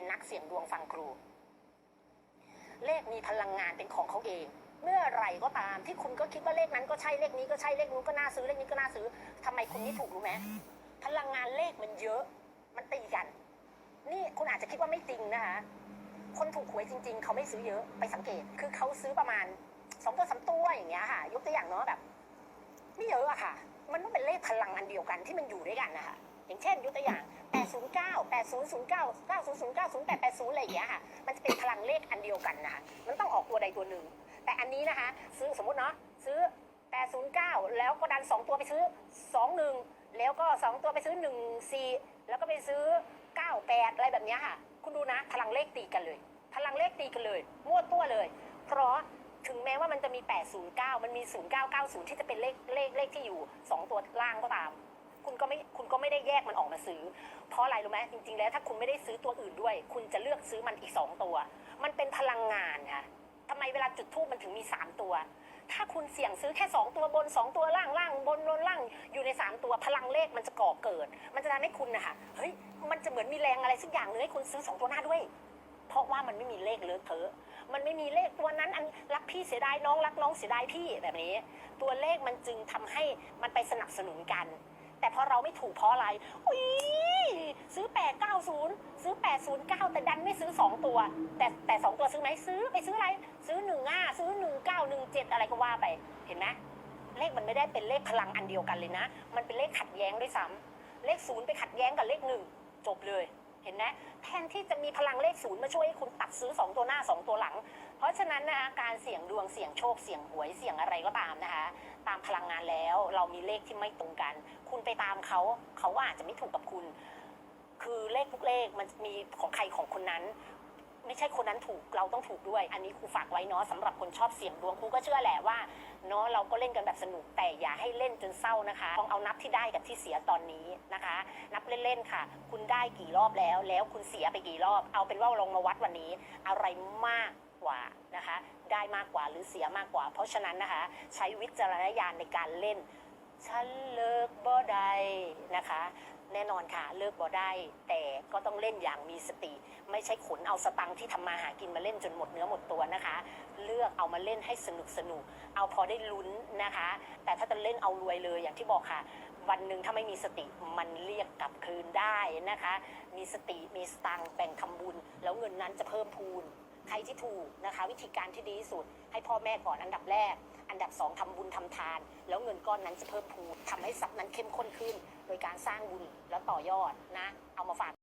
เป็นนักเสี่ยงดวงฟังครู เลขมีพลังงานเป็นของเขาเอง เมื่อไหร่ก็ตามที่คุณก็คิดว่าเลขนั้นก็ใช่เลขนี้ก็ใช่เลขนู้นก็น่าซื้อเลขนี้ก็น่าซื้อทำไมคุณไม่ถูกรู้ไหมพลังงานเลขมันเยอะ มันตีกัน นี่คุณอาจจะคิดว่าไม่จริงนะคะคนถูกหวยจริง ๆ เขาไม่ซื้อเยอะไปสังเกต คือเขาซื้อประมาณสองตัวสามตัวอย่างเงี้ยค่ะ ยกตัวอย่างเนาะแบบ ไม่เยอะอะค่ะ มันต้องเป็นเลขพลังอันเดียวกันที่มันอยู่ด้วยกันนะคะอย่างเช่นยกตัวอย่าง 8 0 0 9 9 0 0 9 0 8 8 0อะไรอย่างเงี้ยค่ะ มันจะเป็นพลังเลขอันเดียวกันนะคะมันต้องออกตัวใดตัวหนึ่ง แต่อันนี้นะคะ ซื้อสมมติเนาะซื้อ809แล้วก็ดัน2ตัวไปซื้อ21แล้วก็2ตัวไปซื้อ14แล้วก็ไปซื้อ98อะไรแบบเนี้ยค่ะ คุณดูนะ พลังเลขตีกันเลย พลังเลขตีกันเลยมั่วตัวเลย เพราะถึงแม้ว่ามันจะมี 809 มันมี 0990 ที่จะเป็นเลขเลขเลขที่อยู่ 2 ตัวล่างก็ตาม คุณก็ไม่คุณก็ไม่ได้แยกมันออกมาซื้อ เพราะอะไรรู้ไหมจริง ๆ แล้วถ้าคุณไม่ได้ซื้อตัวอื่นด้วย คุณจะเลือกซื้อมันอีก 2 ตัว มันเป็นพลังงานค่ะทำไมเวลาจุดทูบมันถึงมี 3 ตัว ถ้าคุณเสี่ยงซื้อแค่ 2 ตัวบน 2 ตัวล่างล่างบนบนล่างอยู่ใน 3 ตัวพลังเลขมันจะก่อเกิด มันจะทำให้คุณนะคะเฮ้ยมันจะเหมือนมีแรงอะไรสักอย่างเลยให้คุณซื้อ 2 ตัวหน้าด้วยเพราะว่ามันไม่มีเลขเลอะเทอะ มันไม่มีเลขตัวนั้นอันรักพี่เสียดายน้องรักน้องเสียดายพี่แบบนี้ ตัวเลขมันจึงทำให้มันไปสนับสนุนกัน แต่พอเราไม่ถูกเพราะอะไรอุ้ยซื้อ 890 ซื้อ 809 แต่ดันไม่ซื้อ 2 ตัว แต่แต่ 2 ตัวซื้อไหมซื้อไปซื้ออะไร ซื้อ15ซื้อ 1917 อะไรก็ว่าไปเห็นไหมเลขมันไม่ได้เป็นเลขพลังอันเดียวกันเลยนะ มันเป็นเลขขัดแย้งด้วยซ้ำเลขศูนย์ไปขัดแย้งกับเลขหนึ่งจบเลยเห็นไหมแทนที่จะมีพลังเลขศูนย์มาช่วยให้คุณตัดซื้อ 2 ตัวหน้า 2 ตัวหลัง เพราะฉะนั้นนะการเสี่ยงดวงเสี่ยงโชคเสี่ยงหวยเสี่ยงอะไรก็ตามนะคะ ตามพลังงานแล้ว เรามีเลขที่ไม่ตรงกัน คุณไปตามเขาเขาอาจจะไม่ถูกกับคุณ คือเลขทุกเลขมันมีของใครของคนนั้น ไม่ใช่คนนั้นถูกเราต้องถูกด้วย อันนี้ครูฝากไว้เนาะสำหรับคนชอบเสี่ยงดวงครูก็เชื่อแหละว่าเนาะเราก็เล่นกันแบบสนุกแต่อย่าให้เล่นจนเศร้านะคะต้องเอานับที่ได้กับที่เสียตอนนี้นะคะ นับเล่นๆค่ะ คุณได้กี่รอบแล้ว แล้วคุณเสียไปกี่รอบ เอาเป็นว่าลองมาวัดวันนี้ อะไรมาก กว่านะคะ ได้มากกว่าหรือเสียมากกว่า เพราะฉะนั้นนะคะ ใช้วิจารณญาณในการเล่น ฉันเลิกบ่ได้นะคะ แน่นอนค่ะเลิกบ่ได้ แต่ก็ต้องเล่นอย่างมีสติ ไม่ใช่ขนเอาสตังที่ทำมาหากินมาเล่นจนหมดเนื้อหมดตัวนะคะ เลือกเอามาเล่นให้สนุกสนุกเอาพอได้ลุ้นนะคะ แต่ถ้าจะเล่นเอารวยเลยอย่างที่บอกค่ะวันหนึ่งถ้าไม่มีสติมันเรียกกลับคืนได้นะคะ มีสติมีสตังแบ่งทำบุญ แล้วเงินนั้นจะเพิ่มพูน ใครที่ถูกนะคะ วิธีการที่ดีที่สุด ให้พ่อแม่ก่อนอันดับแรก อันดับสองทำบุญทำทาน แล้วเงินก้อนนั้นจะเพิ่มพูนทำให้ทรัพย์นั้นเข้มข้นขึ้น โดยการสร้างบุญแล้วต่อยอดนะ เอามาฝาก